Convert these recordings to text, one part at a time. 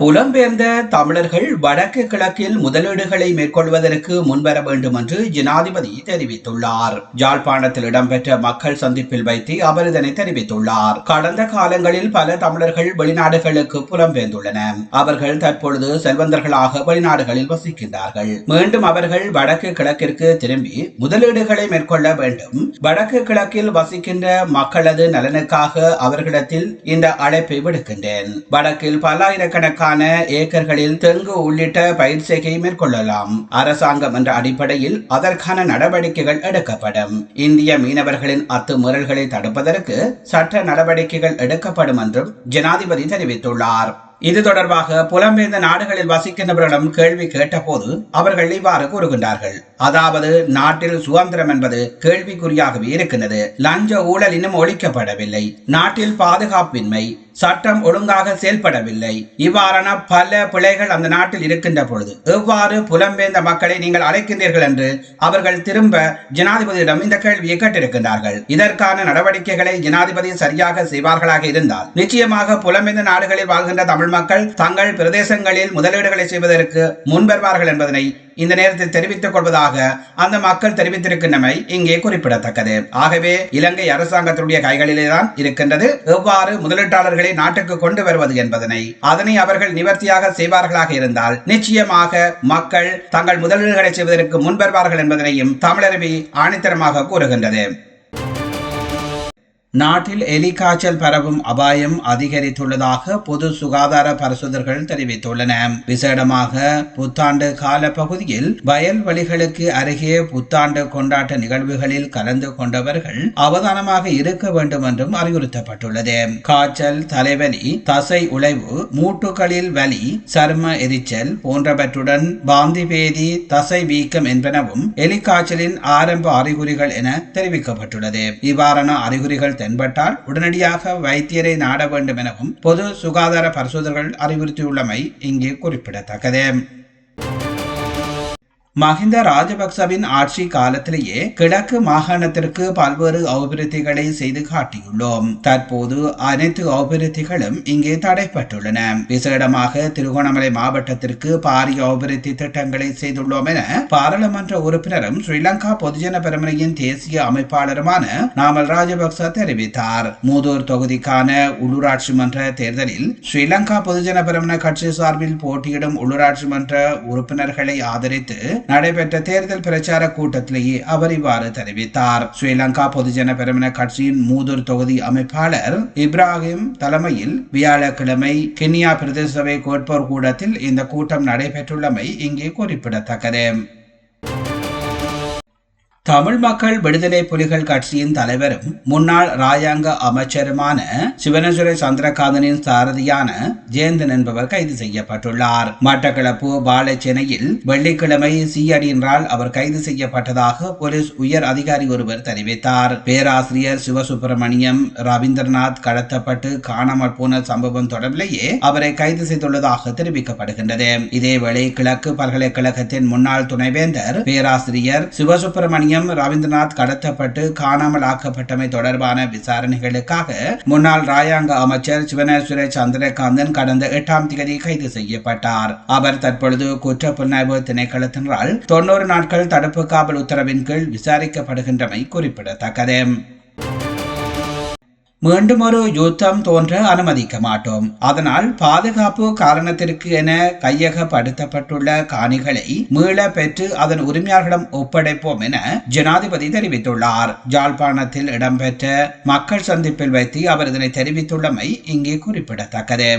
புலம்பெயர்ந்த தமிழர்கள் வடக்கு கிழக்கில் முதலீடுகளை மேற்கொள்வதற்கு முன்வர வேண்டும் என்று ஜனாதிபதி தெரிவித்துள்ளார். ஜாழ்ப்பாணத்தில் இடம்பெற்ற மக்கள் சந்திப்பில் வைத்து அவர் இதனை தெரிவித்துள்ளார். கடந்த காலங்களில் பல தமிழர்கள் வெளிநாடுகளுக்கு புலம்பெயர்ந்துள்ளனர் அவர்கள் தற்பொழுது செல்வந்தர்களாக வெளிநாடுகளில் வசிக்கின்றார்கள். மீண்டும் அவர்கள் வடக்கு கிழக்கிற்கு திரும்பி முதலீடுகளை மேற்கொள்ள வேண்டும். வடக்கு கிழக்கில் வசிக்கின்ற மக்களது நலனுக்காக அவர்களிடத்தில் இந்த அழைப்பை விடுக்கின்றேன். வடக்கில் பல்லாயிரக்கணக்கான ஏக்கர்களில் தெங்கு உள்ளிட்ட பயிர் செய்கை மேற்கொள்ளலாம். அரசாங்கம் என்ற அடிப்படையில் அதற்கான நடவடிக்கைகள் எடுக்கப்படும். இந்திய மீனவர்களின் அத்துமீறல்களை தடுப்பதற்கு சட்ட நடவடிக்கைகள் எடுக்கப்படும் என்றும் ஜனாதிபதி தெரிவித்துள்ளார். இது தொடர்பாக புலம்பெயர்ந்த நாடுகளில் வசிக்கின்றவர்களிடம் கேள்வி கேட்டபோது அவர்கள் இவ்வாறு கூறுகின்றார்கள். அதாவது நாட்டில் சுதந்திரம் என்பது கேள்விக்குறியாகவே இருக்கின்றது. லஞ்ச ஊழல் இன்னும் ஒழிக்கப்படவில்லை. நாட்டில் பாதுகாப்பின்மை சட்டம் ஒழுங்காக செயல்படவில்லை. இவ்வாறான பல பிழைகள் அந்த நாட்டில் இருக்கின்ற பொழுது எவ்வாறு புலம்பெயர்ந்த மக்களை நீங்கள் அழைக்கின்றீர்கள் என்று அவர்கள் திரும்ப ஜனாதிபதியிடம் இந்த கேள்வியை கேட்டிருக்கின்றார்கள். இதற்கான நடவடிக்கைகளை ஜனாதிபதி சரியாக செய்வார்களாக இருந்தால் நிச்சயமாக புலம்பெயர்ந்த நாடுகளில் வாழ்கின்ற தமிழ் மக்கள் தங்கள் பிரதேசங்களில் முதலீடுகளை செய்வதற்கு முன்வருவார்கள் என்பதனை இந்த நேரத்தில் தெரிவித்துக் கொள்வதாக அந்த மக்கள் தெரிவித்திருக்கின்றமை இங்கே குறிப்பிடத்தக்கது. ஆகவே இலங்கை அரசாங்கத்தினுடைய கைகளிலே தான் இருக்கின்றது. எவ்வாறு முதலீட்டாளர்களை நாட்டுக்கு கொண்டு வருவது என்பதனை அதனை அவர்கள் நிவர்த்தியாக செய்வார்களாக இருந்தால் நிச்சயமாக மக்கள் தங்கள் முதலீடுகளை செய்வதற்கு முன்வருவார்கள் என்பதனையும் தமிழருவி ஆணித்தரமாக கூறுகின்றது. நாட்டில் எலி காய்ச்சல் பரவும் அபாயம் அதிகரித்துள்ளதாக பொது சுகாதார பரிசோதர்கள் தெரிவித்துள்ளன. விசேடமாக புத்தாண்டு கால பகுதியில் வயல்வெளிகளுக்கு அருகே புத்தாண்டு கொண்டாட்ட நிகழ்வுகளில் கலந்து கொண்டவர்கள் அவதானமாக இருக்க வேண்டும் என்றும் அறிவுறுத்தப்பட்டுள்ளது. காய்ச்சல் தலைவலி தசை உழைவு மூட்டுகளில் வலி சர்ம எரிச்சல் போன்றவற்றுடன் பாந்தி பேதி தசை வீக்கம் என்பனவும் எலி காய்ச்சலின் ஆரம்ப அறிகுறிகள் என தெரிவிக்கப்பட்டுள்ளது. இவ்வாறான அறிகுறிகள் தென்பட்டால் உடனடியாக வைத்தியரை நாட வேண்டும் எனவும் பொது சுகாதார பரிசோதனைகள் அறிவுறுத்தியுள்ளமை இங்கே குறிப்பிடத்தக்கது. மஹிந்த ராஜபக்சவின் ஆட்சி காலத்திலேயே கிழக்கு மாகாணத்திற்கு பல்வேறு அபிவிருத்திகளை செய்து காட்டியுள்ளோம். தற்போது அனைத்து அபிவிருத்திகளும் இங்கே தடைப்பட்டுள்ளன விசேடமாக திருகோணமலை மாவட்டத்திற்கு பாரிய அபிவிருத்தி திட்டங்களை செய்துள்ளோம் என பாராளுமன்ற உறுப்பினரும் ஸ்ரீலங்கா பொதுஜன பெருமனையின் தேசிய அமைப்பாளருமான நாமல் ராஜபக்ச தெரிவித்தார். மூதூர் தொகுதிக்கான உள்ளூராட்சி மன்ற தேர்தலில் ஸ்ரீலங்கா பொதுஜன பெருமன கட்சி சார்பில் போட்டியிடும் உள்ளூராட்சி மன்ற உறுப்பினர்களை ஆதரித்து நடைபெற்ற தேர்தல் பிரச்சார கூட்டத்திலேயே அவர் இவ்வாறு தெரிவித்தார். ஸ்ரீலங்கா பொதுஜன பெருமன கட்சியின் மூதூர் தொகுதி அமைப்பாளர் இப்ராஹிம் தலைமையில் வியாழக்கிழமை கென்யா பிரதேச சபை கோட்போர் கூடத்தில் இந்த கூட்டம் நடைபெற்றுள்ளமை இங்கே குறிப்பிடத்தக்கது. தமிழ் மக்கள் விடுதலை புலிகள் கட்சியின் தலைவரும் முன்னாள் ராஜாங்க அமைச்சருமான சிவனசுரை சந்திரகாந்தனின் சாரதியான ஜெயந்தன் என்பவர் கைது செய்யப்பட்டுள்ளார். மட்டக்களப்பு பாலச்சென்னையில் வெள்ளிக்கிழமை சீயடியினால் அவர் கைது செய்யப்பட்டதாக போலீஸ் உயர் அதிகாரி ஒருவர் தெரிவித்தார். பேராசிரியர் சிவசுப்பிரமணியம் ரவீந்திரநாத் கடத்தப்பட்டு காணாமல் போன சம்பவம் தொடர்பிலேயே அவரை கைது செய்துள்ளதாக தெரிவிக்கப்படுகின்றது. இதேவேளை கிழக்கு பல்கலைக்கழகத்தின் முன்னாள் துணைவேந்தர் பேராசிரியர் சிவசுப்பிரமணியம் எம் ரவீந்திரநாத் கடத்தப்பட்டு காணாமல் ஆக்கப்பட்டமை தொடர்பான விசாரணைகளுக்காக முன்னாள் ராயாங்க அமைச்சர் சிவனேஸ்வர சந்திரகாந்தன் கடந்த எட்டாம் தேதி கைது செய்யப்பட்டார். அவர் தற்பொழுது குற்ற புலனாய்வு திணைக்களத்தினரால் தொன்னூறு நாட்கள் தடுப்பு காவல் உத்தரவின் கீழ் விசாரிக்கப்படுகின்றமை குறிப்பிடத்தக்கது. மீண்டும் ஒரு யுத்தம் தோன்ற அனுமதிக்க மாட்டோம் அதனால் பாதுகாப்பு காரணத்திற்கு என கையகப்படுத்தப்பட்டுள்ள காணிகளை மீள பெற்று அதன் உரிமையாளர்களிடம் ஒப்படைப்போம் என ஜனாதிபதி தெரிவித்துள்ளார். ஜாழ்ப்பாணத்தில் இடம்பெற்ற மக்கள் சந்திப்பில் வைத்து அவர் இதனை தெரிவித்துள்ளமை இங்கே குறிப்பிடத்தக்கது.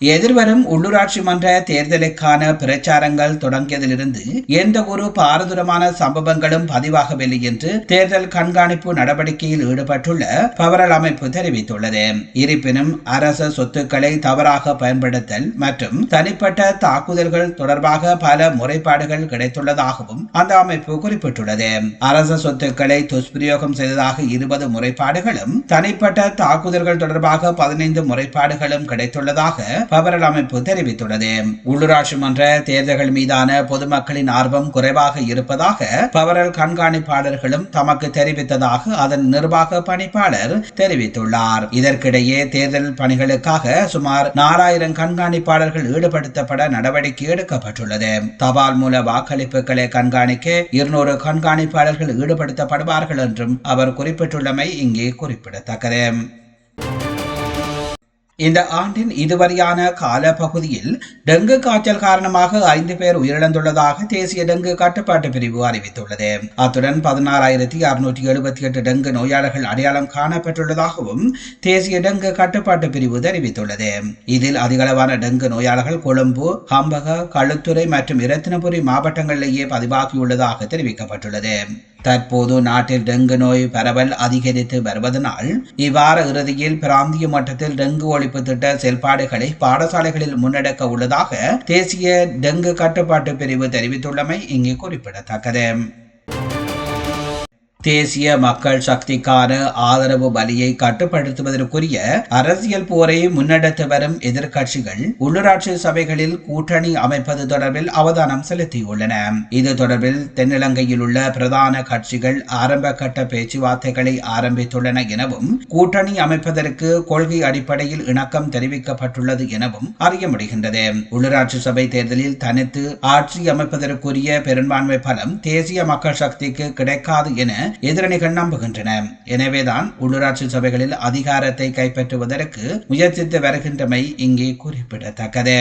எதிர்வரும் உள்ளூராட்சி மன்ற தேர்தலுக்கான பிரச்சாரங்கள் தொடங்கியதிலிருந்து எந்த ஒரு பாரதூரமான சம்பவங்களும் பதிவாகவில்லை என்று தேர்தல் கண்காணிப்பு நடவடிக்கையில் ஈடுபட்டுள்ள பவரல் அமைப்பு தெரிவித்துள்ளது. இருப்பினும் அரச சொத்துக்களை தவறாக பயன்படுத்தல் மற்றும் தனிப்பட்ட தாக்குதல்கள் தொடர்பாக பல முறைப்பாடுகள் கிடைத்துள்ளதாகவும் அந்த அமைப்பு குறிப்பிட்டுள்ளது. அரச சொத்துக்களை துஷ்பிரயோகம் செய்ததாக இருபது முறைப்பாடுகளும் தனிப்பட்ட தாக்குதல்கள் தொடர்பாக பதினைந்து முறைப்பாடுகளும் கிடைத்துள்ளதாக பவரல் அமைப்பு தெரிவித்துள்ளது. உள்ளூராட்சி மன்ற தேர்தல்கள் மீதான பொதுமக்களின் ஆர்வம் குறைவாக இருப்பதாக பவரல் கண்காணிப்பாளர்களும் தமக்கு தெரிவித்ததாக அதன் நிர்வாக பணிப்பாளர் தெரிவித்துள்ளார். இதற்கிடையே தேர்தல் பணிகளுக்காக சுமார் நாலாயிரம் கண்காணிப்பாளர்கள் ஈடுபடுத்தப்பட நடவடிக்கை எடுக்கப்பட்டுள்ளது. தபால் மூல வாக்களிப்புகளை கண்காணிக்க இருநூறு கண்காணிப்பாளர்கள் ஈடுபடுத்தப்படுவார்கள் என்றும் அவர் குறிப்பிட்டுள்ளமை இங்கே குறிப்பிடத்தக்கது. இந்த ஆண்டின் இதுவரையான காலப்பகுதியில் டெங்கு காய்ச்சல் காரணமாக ஐந்து பேர் உயிரிழந்துள்ளதாக தேசிய டெங்கு கட்டுப்பாட்டு பிரிவு அறிவித்துள்ளது. அத்துடன் பதினாறாயிரத்தி அறுநூற்றி எழுபத்தி எட்டு டெங்கு நோயாளர்கள் அடையாளம் காணப்பட்டுள்ளதாகவும் தேசிய டெங்கு கட்டுப்பாட்டு பிரிவு தெரிவித்துள்ளது. இதில் அதிகளவான டெங்கு நோயாளர்கள் கொழும்பு ஹம்பக களுத்துறை மற்றும் இரத்தினபுரி மாவட்டங்களிலேயே பதிவாகியுள்ளதாக தெரிவிக்கப்பட்டுள்ளது. தற்போது நாட்டில் டெங்கு நோய் பரவல் அதிகரித்து வருவதனால் இவ்வார இறுதியில் பிராந்திய மட்டத்தில் டெங்கு ஒழிப்பு திட்ட செயல்பாடுகளை பாடசாலைகளில் முன்னெடுக்க உள்ளதாக தேசிய டெங்கு கட்டுப்பாட்டு பிரிவு தெரிவித்துள்ளமை இங்கே குறிப்பிடத்தக்கது. தேசிய மக்கள் சக்திக்கான ஆதரவு வலியை கட்டுப்படுத்துவதற்குரிய அரசியல் போரை முன்னெடுத்து வரும் எதிர்க்கட்சிகள் உள்ளூராட்சி சபைகளில் கூட்டணி அமைப்பது தொடர்பில் அவதானம் செலுத்தியுள்ளன. இது தொடர்பில் தென்னிலங்கையில் உள்ள பிரதான கட்சிகள் ஆரம்ப கட்ட பேச்சுவார்த்தைகளை ஆரம்பித்துள்ளன எனவும் கூட்டணி அமைப்பதற்கு கொள்கை அடிப்படையில் இணக்கம் தெரிவிக்கப்பட்டுள்ளது எனவும் அறிய முடிகின்றது. உள்ளூராட்சி சபை தேர்தலில் தனித்து ஆட்சி அமைப்பதற்குரிய பெரும்பான்மை பலம் தேசிய மக்கள் சக்திக்கு கிடைக்காது என எதிரணிகள் நம்புகின்றன எனவேதான் உள்ளூராட்சி சபைகளில் அதிகாரத்தை கைப்பற்றுவதற்கு முயற்சித்து வருகின்றமை இங்கே குறிப்பிடத்தக்கது.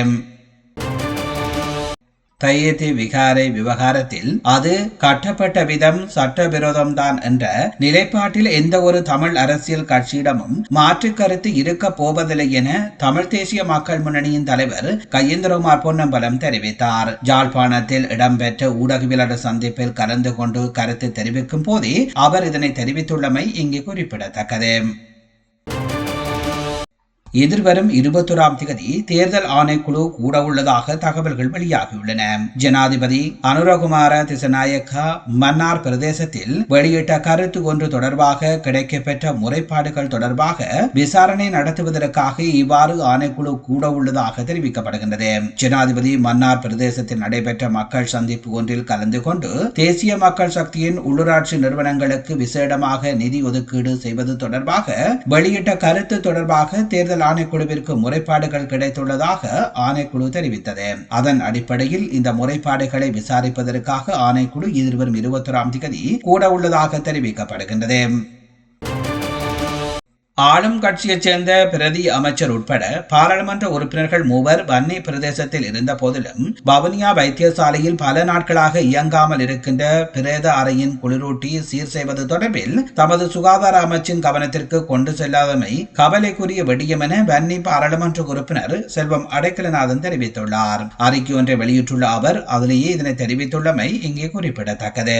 தையத்தி விகாரை விவகாரத்தில் அது கட்டப்பட்ட விதம் சட்டவிரோதம்தான் என்ற நிலைப்பாட்டில் எந்த ஒரு தமிழ் அரசியல் கட்சியிடமும் மாற்று கருத்து இருக்க போவதில்லை என தமிழ் தேசிய மக்கள் முன்னணியின் தலைவர் கையேந்திரகுமார் பொன்னம்பலம் தெரிவித்தார். ஜாழ்ப்பாணத்தில் இடம்பெற்ற ஊடகவியலாளர் சந்திப்பில் கலந்து கொண்டு கருத்து தெரிவிக்கும் போதே அவர் இதனை தெரிவித்துள்ளமை இங்கு குறிப்பிடத்தக்கது. எதிர்வரும் இருபத்தொராம் திகதி தேர்தல் ஆணைக்குழு கூட உள்ளதாக தகவல்கள் வெளியாகியுள்ளன. ஜனாதிபதி அனுரகுமார திசநாயக்கா மன்னார் பிரதேசத்தில் வெளியிட்ட கருத்து ஒன்று தொடர்பாக கிடைக்கப்பெற்ற முறைப்பாடுகள் தொடர்பாக விசாரணை நடத்துவதற்காக இவ்வாறு ஆணைக்குழு கூட உள்ளதாக தெரிவிக்கப்படுகின்றது. ஜனாதிபதி மன்னார் பிரதேசத்தில் நடைபெற்ற மக்கள் சந்திப்பு ஒன்றில் கலந்து கொண்டு தேசிய மக்கள் சக்தியின் உள்ளூராட்சி நிறுவனங்களுக்கு விசேடமாக நிதி ஒதுக்கீடு செய்வது தொடர்பாக வெளியிட்ட கருத்து தொடர்பாக தேர்தல் ஆணைக்குழுவிற்கு முறைப்பாடுகள் கிடைத்துள்ளதாக ஆணைக்குழு தெரிவித்தது. அதன் அடிப்படையில் இந்த முறைப்பாடுகளை விசாரிப்பதற்காக ஆணைக்குழு எதிர்வரும் இருபத்தொராம் தேதி கூட உள்ளதாக தெரிவிக்கப்படுகின்றது. ஆளும் கட்சியைச் சேர்ந்த பிரதி அமைச்சர் உட்பட பாராளுமன்ற உறுப்பினர்கள் மூவர் வன்னி பிரதேசத்தில் இருந்த போதிலும் பவனியா வைத்தியசாலையில் பல நாட்களாக இயங்காமல் இருக்கின்ற பிரேத அறையின் குளிரூட்டி சீர் செய்வது தொடர்பில் தமது சுகாதார அமைச்சின் கவனத்திற்கு கொண்டு செல்லாதமை கவலைக்குரிய விடியம் என வன்னி பாராளுமன்ற உறுப்பினர் செல்வம் அடைக்கலநாதன் தெரிவித்துள்ளார். அறிக்கை ஒன்றை வெளியிட்டுள்ள அவர் அதிலேயே இதனை தெரிவித்துள்ளமை இங்கே குறிப்பிடத்தக்கது.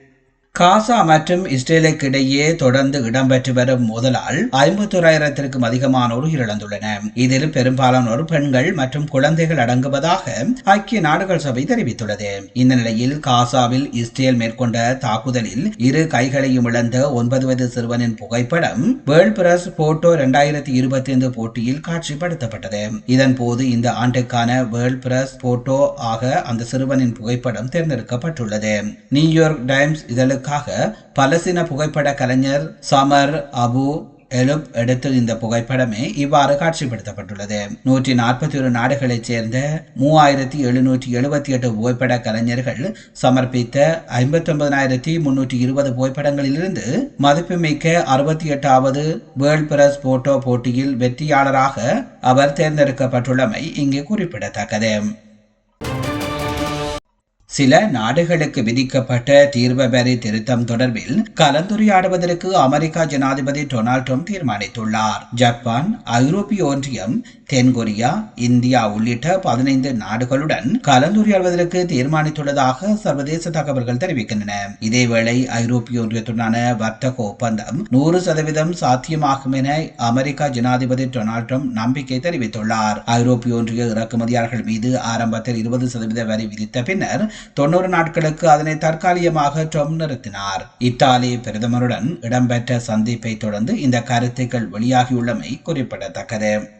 காசா மற்றும் இஸ்ரேலுக்கு இடையே தொடர்ந்து இடம்பெற்று வரும் மோதலால் ஐம்பத்தோராயிரத்திற்கும் அதிகமானோர் உயிரிழந்துள்ளனர். இதில் பெரும்பாலானோர் பெண்கள் மற்றும் குழந்தைகள் அடங்குவதாக ஐக்கிய நாடுகள் சபை தெரிவித்துள்ளது. இந்த நிலையில் காசாவில் இஸ்ரேல் மேற்கொண்ட தாக்குதலில் இரு கைகளையும் இழந்த ஒன்பது வயது சிறுவனின் புகைப்படம் வேர்ல்ட் பிரஸ் போட்டோ இரண்டாயிரத்தி இருபத்தி ஐந்து போட்டியில் காட்சிப்படுத்தப்பட்டது. இதன் போது இந்த ஆண்டுக்கான வேர்ல்ட் பிரஸ் போட்டோ ஆக அந்த சிறுவனின் புகைப்படம் தேர்ந்தெடுக்கப்பட்டுள்ளது. நியூயார்க் டைம்ஸ் இதழுக்கு இதற்காக பலசின புகைப்பட கலைஞர் சமர் அபு எழுப் எடுத்த இந்த புகைப்படமே இவ்வாறு காட்சிப்படுத்தப்பட்டுள்ளது. நூற்றி நாற்பத்தி ஒரு நாடுகளைச் சேர்ந்த மூவாயிரத்தி எழுநூற்றி எழுபத்தி எட்டு புகைப்பட கலைஞர்கள் சமர்ப்பித்த ஐம்பத்தி ஒன்பதாயிரத்தி முன்னூற்றி இருபது புகைப்படங்களிலிருந்து மதிப்புமிக்க அறுபத்தி எட்டாவது வேர்ல்ட் பிரஸ் போட்டோ போட்டியில் வெற்றியாளராக அவர் தேர்ந்தெடுக்கப்பட்டுள்ளமை இங்கே குறிப்பிடத்தக்கது. சில நாடுகளுக்கு விதிக்கப்பட்ட தீர்வு வரி திருத்தம் தொடர்பில் கலந்துரையாடுவதற்கு அமெரிக்கா ஜனாதிபதி டொனால்ட் ட்ரம்ப் தீர்மானித்துள்ளார். ஜப்பான் ஐரோப்பிய ஒன்றியம் தென்கொரியா இந்தியா உள்ளிட்ட பதினைந்து நாடுகளுடன் கலந்துரையாடுவதற்கு தீர்மானித்துள்ளதாக சர்வதேச தகவல்கள் தெரிவிக்கின்றன. இதேவேளை ஐரோப்பிய ஒன்றியத்துடனான வர்த்தக ஒப்பந்தம் நூறு சதவீதம் சாத்தியமாகும் என அமெரிக்கா ஜனாதிபதி டொனால்ட் ட்ரம்ப் நம்பிக்கை தெரிவித்துள்ளார். ஐரோப்பிய ஒன்றிய இறக்குமதியாளர்கள் மீது ஆரம்பத்தில் இருபது சதவீத வரி விதித்த பின்னர் தொன்னூறு நாட்களுக்கு அதனை தற்காலிகமாக ட்ரம்ப் நிறுத்தினார். இத்தாலி பிரதமருடன் இடம்பெற்ற சந்திப்பை தொடர்ந்து இந்த கருத்துக்கள் வெளியாகியுள்ளமை குறிப்பிடத்தக்கது.